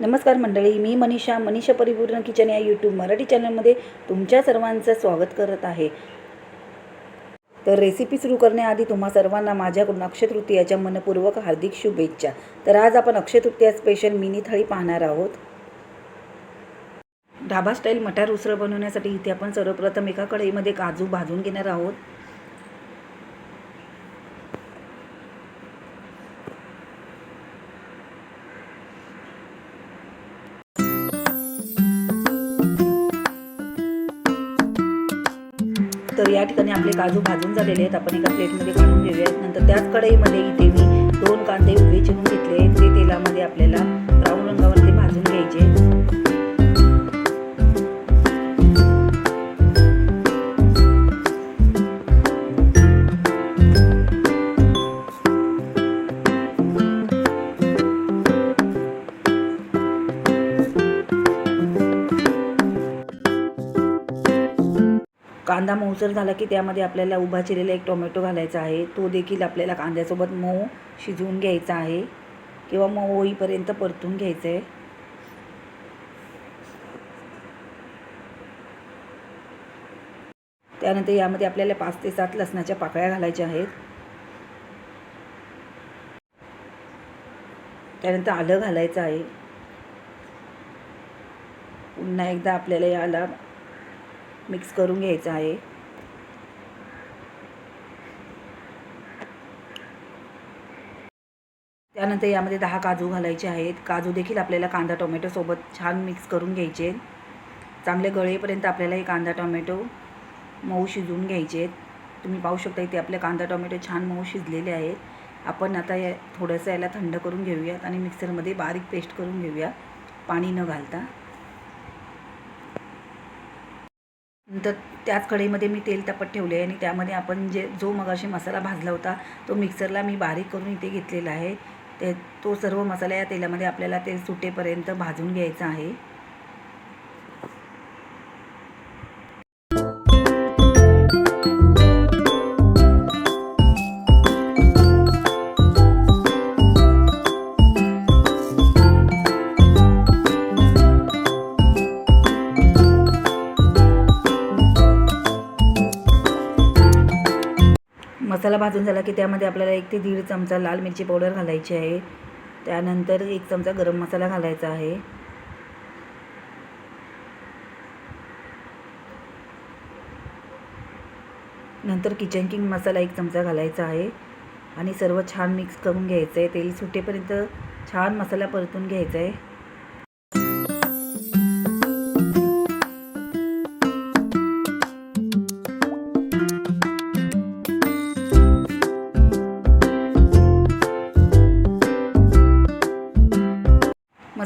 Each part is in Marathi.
नमस्कार मंडळी मी मनीषा मनीषा परिपूर्ण किचन या यूट्यूब मराठी चॅनलमध्ये तुमच्या सर्वांचं स्वागत करत आहे. तर रेसिपी सुरू करण्याआधी तुम्हा सर्वांना माझ्याकडून अक्षय तृतीयाच्या मनपूर्वक हार्दिक शुभेच्छा. तर आज आपण अक्षयतृतीया स्पेशल मिनी थाळी पाहणार आहोत. ढाबा स्टाईल मटार उसळ बनवण्यासाठी इथे आपण सर्वप्रथम एका कढईमध्ये काजू भाजून घेणार आहोत. तर या ठिकाणी आपले काजू भाजून झालेले आहेत. आपण एका प्लेटमध्ये काढून घेऊयात. नंतर त्याच कढईमध्ये इथे मी दोन कांदे उभे चिरून घेतले आहेत. ते तेलामध्ये आपल्याला ब्राऊन रंगावरती भाजून घ्यायचे कांदा मऊसर झाला की त्यामध्ये आपल्याला उभा चिरलेला एक टोमॅटो घालायचा आहे तो देखील आपल्याला कांद्यासोबत मऊ शिजवून घ्यायचा आहे किंवा मऊ होईपर्यंत परतून घ्यायचं आहे त्यानंतर यामध्ये आपल्याला पाच ते सात लसणाच्या पाकळ्या घालायच्या आहेत. त्यानंतर आलं घालायचं आहे. पुन्हा एकदा आपल्याला याला मिक्स करून घ्यायचं आहे. त्यानंतर यामध्ये दहा काजू घालायचे आहेत. काजू देखील आपल्याला कांदा टोमॅटोसोबत छान मिक्स करून घ्यायचे चांगले गळेपर्यंत आपल्याला हे कांदा टोमॅटो मऊ शिजवून घ्यायचे आहेत. तुम्ही पाहू शकता इथे आपले कांदा टोमॅटो छान मऊ शिजलेले आहेत आपण आता या थोडंसं याला थंड करून घेऊयात आणि मिक्सरमध्ये बारीक पेस्ट करून घेऊया. पाणी न घालता. नंतर त्याच कढईमध्ये मी तेल तापत ठेवले आहे आणि त्यामध्ये आपण जे जो मगाशी मसाला भाजला होता तो मिक्सरला मी बारीक करून इथे घेतलेला आहे. ते तो सर्व मसाला या तेलामध्ये आपल्याला ते सुटेपर्यंत भाजून घ्यायचा आहे. मसाला भाजून झाला की त्यामध्ये आपल्याला एक ते दीड चमचा लाल मिरची पावडर घालायची आहे. त्यानंतर एक चमचा गरम मसाला घालायचा आहे. नंतर किचन किंग मसाला एक चमचा घालायचा आहे. आणि सर्व छान मिक्स करून घ्यायचं आहे तेल सुटेपर्यंत छान मसाला परतून घ्यायचा आहे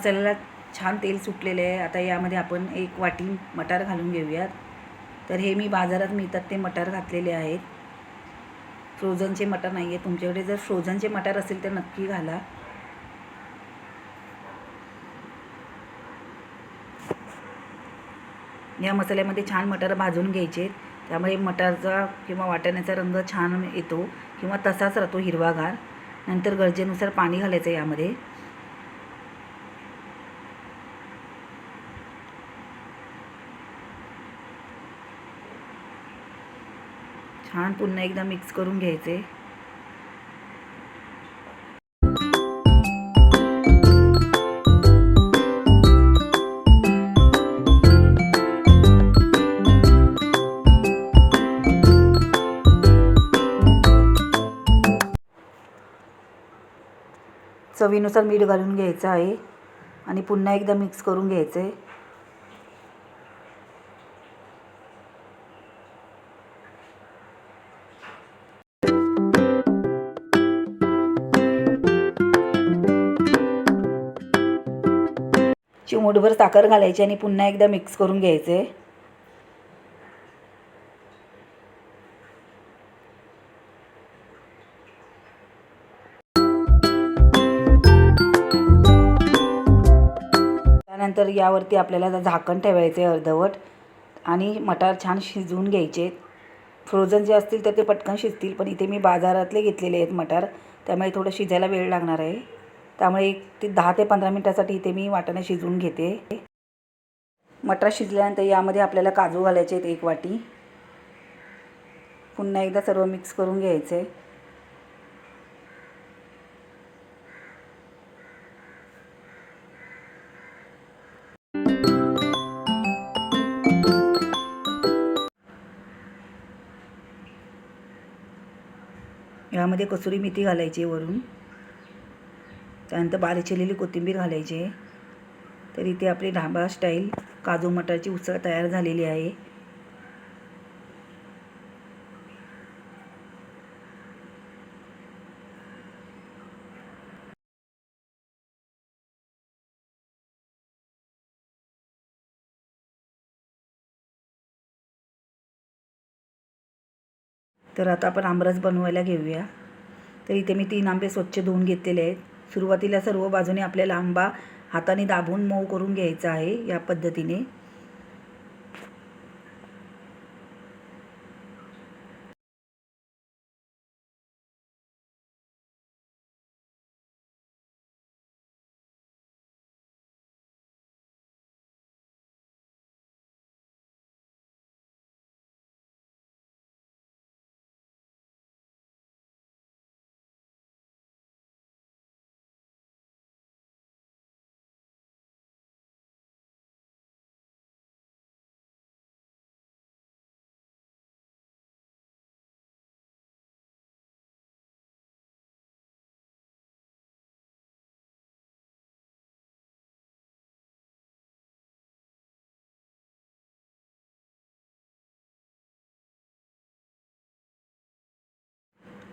मसाल्याला छान तेल सुटलेले आहे. आता यामध्ये आपण एक वाटी मटार घालून घेऊयात. तर हे मी बाजारात मिळतात ते मटार घातलेले आहेत. फ्रोझनचे मटार नाही आहे तुमच्याकडे जर फ्रोझनचे मटार असेल तर नक्की घाला. या मसाल्यामध्ये छान मटार भाजून घ्यायचे. त्यामुळे मटारचा किंवा वाटाण्याचा रंग छान येतो किंवा तसाच राहतो हिरवागार. नंतर गरजेनुसार पाणी घालायचं यामध्ये. छान पुन्हा एकदा मिक्स करून घ्यायचे. चवीनुसार मीठ घालून घ्यायचं आहे. आणि पुन्हा एकदा मिक्स करून घ्यायचं. आहे चिमूटभर साखर घालायची आणि पुन्हा एकदा मिक्स करून घ्यायचे. त्यानंतर यावरती आपल्याला झाकण ठेवायचे अर्धवट आणि मटार छान शिजवून घ्यायचे. फ्रोझन जे असतील तर ते पटकन शिजतील पण इथे मी बाजारातले घेतलेले आहेत मटार त्यामुळे थोडं शिजायला वेळ लागणार आहे. त्यामुळे एक ते दहा ते पंधरा मिनटासाठी इथे मी वाटाणा शिजवून घेते. मटर शिजल्यानंतर यामध्ये आपल्याला काजू घालायचे आहेत एक वाटी. पुन्हा एकदा सर्व मिक्स करून घ्यायचं. आहे यामध्ये कसुरी मेथी घालायची वरून. त्यानंतर बारीक चिरलेली कोथिंबीर घालायची. आहे तर इथे आपली ढाबा स्टाईल काजू मटारची उसळ तयार झालेली आहे. तर आता आपण आमरस बनवायला घेऊया. तर इथे मी तीन आंबे स्वच्छ धुवून घेतलेले आहेत. सुरुवातीला सर्व बाजूने आपल्याला आंबा हाताने दाबून मऊ करून घ्यायचा आहे या पद्धतीने.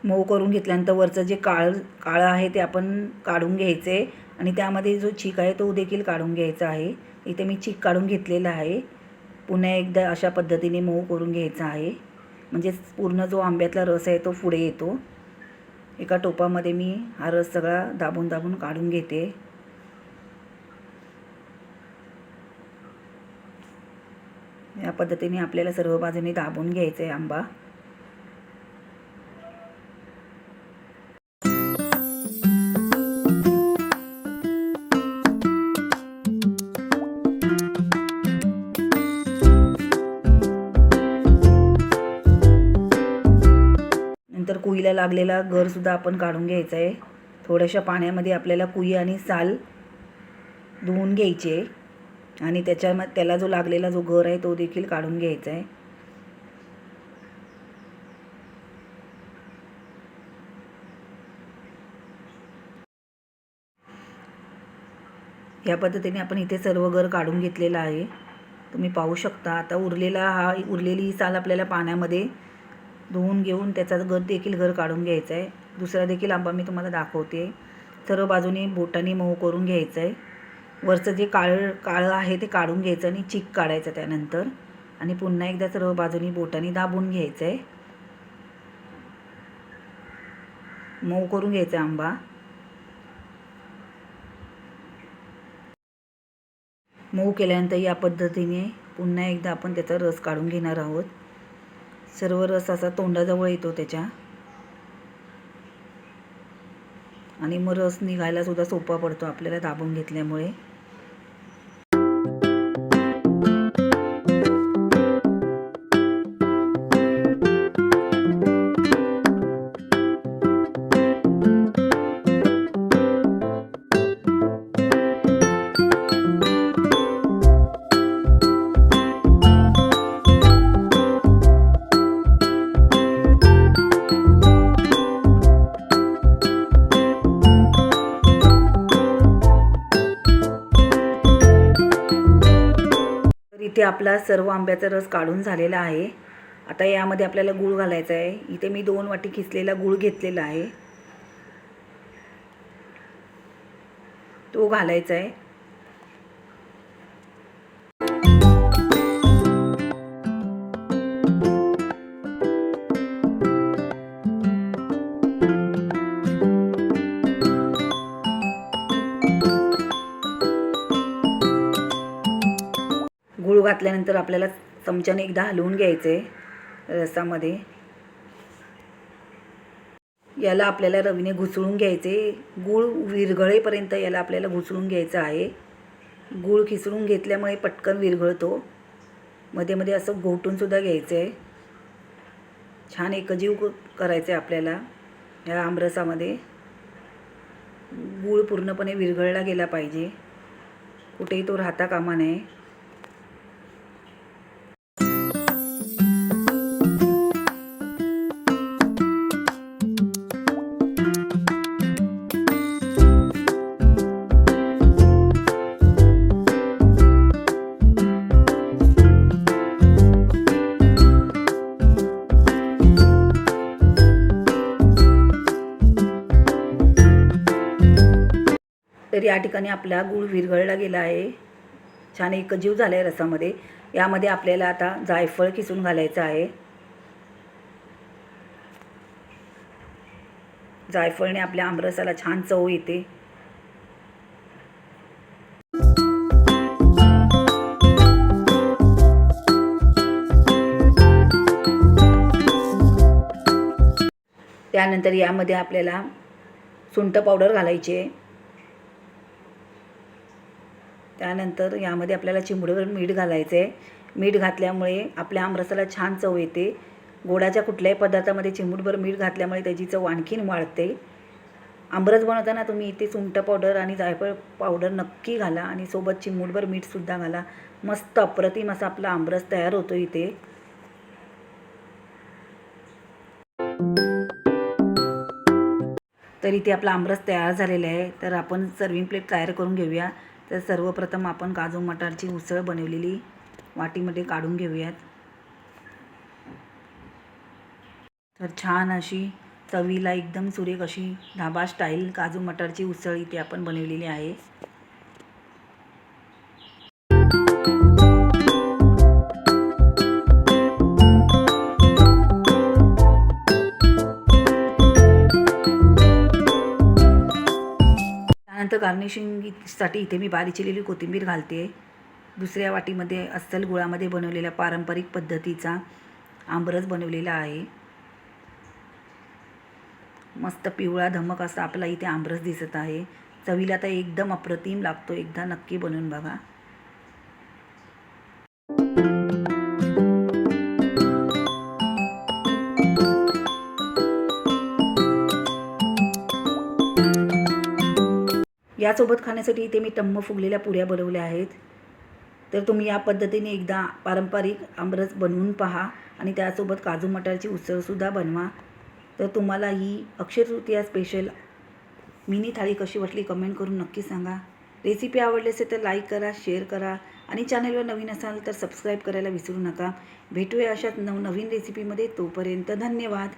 मऊ करून घेतल्यानंतर वरचं जे काळ काळं आहे ते आपण काढून घ्यायचं आहे आणि त्यामध्ये जो चीक आहे तो देखील काढून घ्यायचा आहे. इथे मी चीक काढून घेतलेला आहे. पुन्हा एकदा अशा पद्धतीने मऊ करून घ्यायचा आहे. म्हणजे पूर्ण जो आंब्यातला रस आहे तो पुढे येतो. एका टोपामध्ये मी हा रस सगळा दाबून दाबून काढून घेते. या पद्धतीने आपल्याला सर्व बाजूने दाबून घ्यायचं आहे आंबा. लागलेला गरसुद्धा आपण काढून घ्यायचा आहे. थोड्याशा पाण्यामध्ये आपल्याला कुई आणि साल धुवून घ्यायचे आणि त्याच्यामध्ये त्याला जो लागलेला जो घर आहे तो देखील काढून घ्यायचा आहे. या पद्धतीने आपण इथे सर्व घर काढून घेतलेलं आहे. तुम्ही पाहू शकता आता उरलेला हा उरलेली ही साल आपल्याला पाण्यामध्ये धुवून घेऊन त्याचा गर देखील घर काढून घ्यायचा आहे. दुसरा देखील आंबा मी तुम्हाला दाखवते. सर्व बाजूने बोटाने मऊ करून घ्यायचं आहे. वरचं जे काळं काळं आहे ते काढून घ्यायचं आणि चिक काढायचं त्यानंतर. आणि पुन्हा एकदा सर्व बाजूनी बोटाने दाबून घ्यायचं आहे. मऊ करून घ्यायचा आंबा. मऊ केल्यानंतर या पद्धतीने पुन्हा एकदा आपण त्याचा रस काढून घेणार आहोत. सर्व रस असा तोंडाजवळ येतो त्याच्या. आणि मग रस निघायला सुद्धा सोपा पडतो आपल्याला दाबून घेतल्यामुळे. इथे आपला सर्व आंब्याचा रस काढून झालेला आहे. आता यामध्ये आपल्याला गूळ घालायचा आहे. इथे मी दोन वाटी किसलेला गूळ घेतलेला आहे. तो घालायचा आहे. घातल्यानंतर आपल्याला चमच्याने एकदा हलवून घ्यायचं आहे रसामध्ये. याला आपल्याला रवीने घुसळून घ्यायचे. गूळ विरघळेपर्यंत याला आपल्याला घुसळून घ्यायचं आहे. गूळ खिसळून घेतल्यामुळे पटकन विरघळतो. मध्ये मध्ये असं घोटूनसुद्धा घ्यायचं. आहे छान एकजीव करायचं आहे आपल्याला ह्या आमरसामध्ये. गूळ पूर्णपणे विरघळला गेला पाहिजे. कुठेही तो राहता कामा नये. तर या ठिकाणी आपला गूळ विरघळला गेला आहे. छान एकजीव झाला आहे रसामध्ये. यामध्ये आपल्याला आता जायफळ किसून घालायचं आहे. जायफळने आपल्या आमरसाला छान चव येते. त्यानंतर यामध्ये आपल्याला सुंठ पावडर घालायची आहे. त्यानंतर यामध्ये आपल्याला चिंबडीवर मीठ घालायचं आहे मीठ घातल्यामुळे आपल्या आमरसाला छान चव येते. गोडाच्या कुठल्याही पदार्थामध्ये चिंबूटभर मीठ घातल्यामुळे त्याची चव आणखीन वाढते. आमरस बनवताना तुम्ही इथे सुंठ पावडर आणि जायफळ पावडर नक्की घाला आणि सोबत चिमूटभर मीठसुद्धा घाला. मस्त अप्रतिम असा आपला आमरस तयार होतो इथे. तर इथे आपला आमरस तयार झालेला आहे. तर आपण सर्विंग प्लेट तयार करून घेऊया. तर सर्वप्रथम आपण काजू मटारची उसळ बनवलेली वाटीमध्ये काढून घेऊयात. तर छान अशी चवीला एकदम सुरेख अशी ढाबा स्टाईल काजू मटारची उसळ इथे आपण बनवलेली आहे. त्यानंतर गार्निशिंगसाठी इथे मी बारीक चिरलेली कोथिंबीर घालते. दुसऱ्या वाटीमध्ये अस्सल गुळामध्ये बनवलेल्या पारंपरिक पद्धतीचा आंबरस बनवलेला आहे. मस्त पिवळा धमक असा आपला इथे आंबरस दिसत आहे. चवीला तर एकदम अप्रतिम लागतो. एकदा नक्की बनवून बघा. यासोबत खाण्यासाठी इथे मी टम्म फुगलेल्या पुऱ्या बनवल्या आहेत. तर तुम्ही या पद्धतीने एकदा पारंपरिक आमरस बनवून पहा आणि त्यासोबत काजू मटारची उसळसुद्धा बनवा. तर तुम्हाला ही अक्षय तृतीया स्पेशल मिनी थाळी कशी वाटली कमेंट करून नक्की सांगा. रेसिपी आवडली असेल तर लाईक करा शेअर करा आणि चॅनलवर नवीन असाल तर सबस्क्राईब करायला विसरू नका. भेटूया अशाच नवनवीन रेसिपीमध्ये तोपर्यंत धन्यवाद.